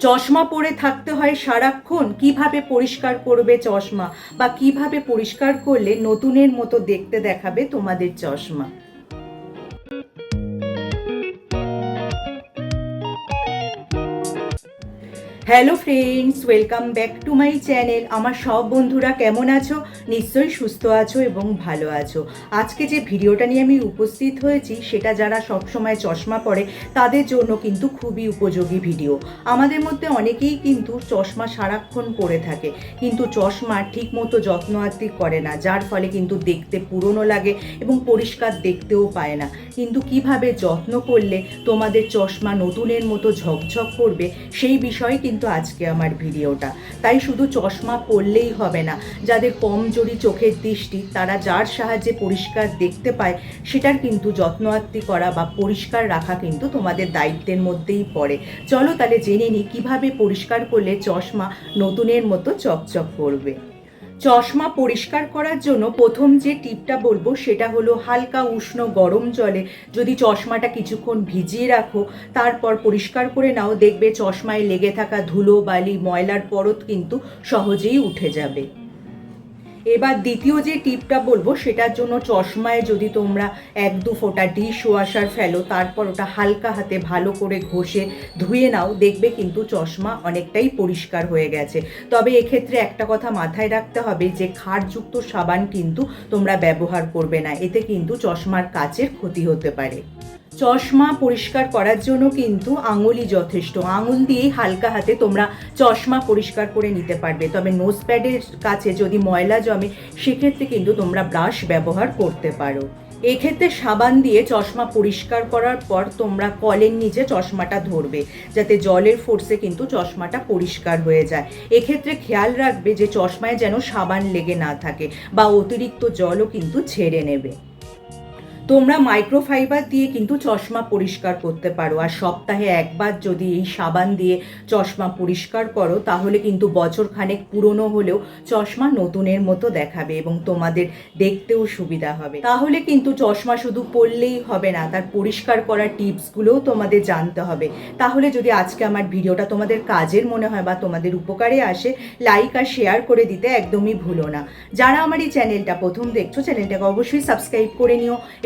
চশমা পরে থাকতে হয় সারাক্ষণ। কীভাবে পরিষ্কার করবে চশমা? বা কীভাবে পরিষ্কার করলে নতুনের মতো দেখতে দেখাবে তোমাদের চশমা? Hello friends, welcome back to my channel. আমার সব বন্ধুরা কেমন আছো? নিশ্চয়ই সুস্থ আছো এবং ভালো আছো। আজকে যে ভিডিওটা নিয়ে আমি উপস্থিত হয়েছি, সেটা যারা সবসময় চশমা পরে, তাদের জন্য কিন্তু খুবই উপযোগী ভিডিও। আমাদের মধ্যে অনেকেই কিন্তু চশমা সারাক্ষণ পরে থাকে। কিন্তু চশমা ঠিক মতো যত্ন আত্তি করে না, যার ফলে কিন্তু দেখতে পুরনো লাগে এবং পরিষ্কার দেখতেও পায় না। কিন্তু কীভাবে যত্ন করলে তোমাদের চশমা নতুনের মতো ঝকঝক করবে, সেই বিষয়ে কিন্তু আজকে আমার ভিডিওটা। তাই শুধু চশমা পরলেই হবে না, যাদের কমজোরি চোখের দৃষ্টি, তারা যার সাহায্যে পরিষ্কার দেখতে পায়, সেটার কিন্তু যত্ন আত্তি করা বা পরিষ্কার রাখা কিন্তু তোমাদের দায়িত্বের মধ্যেই পড়ে। চলো তাহলে জেনে নিই, কীভাবে পরিষ্কার করলে চশমা নতুনের মতো চকচক করবে। চশমা পরিষ্কার করার জন্য প্রথম যে টিপটা বলব সেটা হলো হালকা উষ্ণ গরম জলে যদি চশমাটা কিছুক্ষণ ভিজিয়ে রাখো, তারপর পরিষ্কার করে নাও, দেখবে চশমায় লেগে থাকা ধুলো, বালি, ময়লার পরত কিন্তু সহজেই উঠে যাবে। এবার দ্বিতীয় যে টিপটা বলব, সেটার জন্য চশমায় যদি তোমরা এক দু ফোঁটা ডিশ ওয়াশার ফেলো, তারপর ওটা হালকা হাতে ভালো করে ঘষে ধুয়ে নাও, দেখবে কিন্তু চশমা অনেকটাই পরিষ্কার হয়ে গেছে। তবে এক্ষেত্রে একটা কথা মাথায় রাখতে হবে যে, ক্ষারযুক্ত সাবান কিন্তু তোমরা ব্যবহার করবে না, এতে কিন্তু চশমার কাচের ক্ষতি হতে পারে। চশমা পরিষ্কার করার জন্য কিন্তু আঙুলই যথেষ্ট। আঙুল দিয়েই হালকা হাতে তোমরা চশমা পরিষ্কার করে নিতে পারবে। তবে নোজ প্যাডের কাছে যদি ময়লা জমে, সেক্ষেত্রে কিন্তু তোমরা ব্রাশ ব্যবহার করতে পারো। এক্ষেত্রে সাবান দিয়ে চশমা পরিষ্কার করার পর তোমরা কলের নিচে চশমাটা ধরবে, যাতে জলের ফোর্সে কিন্তু চশমাটা পরিষ্কার হয়ে যায়। এক্ষেত্রে খেয়াল রাখবে যে চশমায় যেন সাবান লেগে না থাকে, বা অতিরিক্ত জলও কিন্তু ছেড়ে নেবে। তোমরা মাইক্রোফাইবার দিয়ে কিন্তু চশমা পরিষ্কার করতে পারো। আর সপ্তাহে একবার যদি এই সাবান দিয়ে চশমা পরিষ্কার করো, তাহলে কিন্তু বছর খানেক পুরনো হলেও চশমা নতুনের মতো দেখাবে এবং তোমাদের দেখতেও সুবিধা হবে। তাহলে কিন্তু চশমা শুধু পরলেই হবে না, তার পরিষ্কার করার টিপসগুলোও তোমাদের জানতে হবে। তাহলে যদি আজকে আমার ভিডিওটা তোমাদের কাজের মনে হয় বা তোমাদের উপকারে আসে লাইক আর শেয়ার করে দিতে একদমই ভুলো না। যারা আমার এই চ্যানেলটা প্রথম দেখছ চ্যানেলটাকে অবশ্যই সাবস্ক্রাইব করে নিও।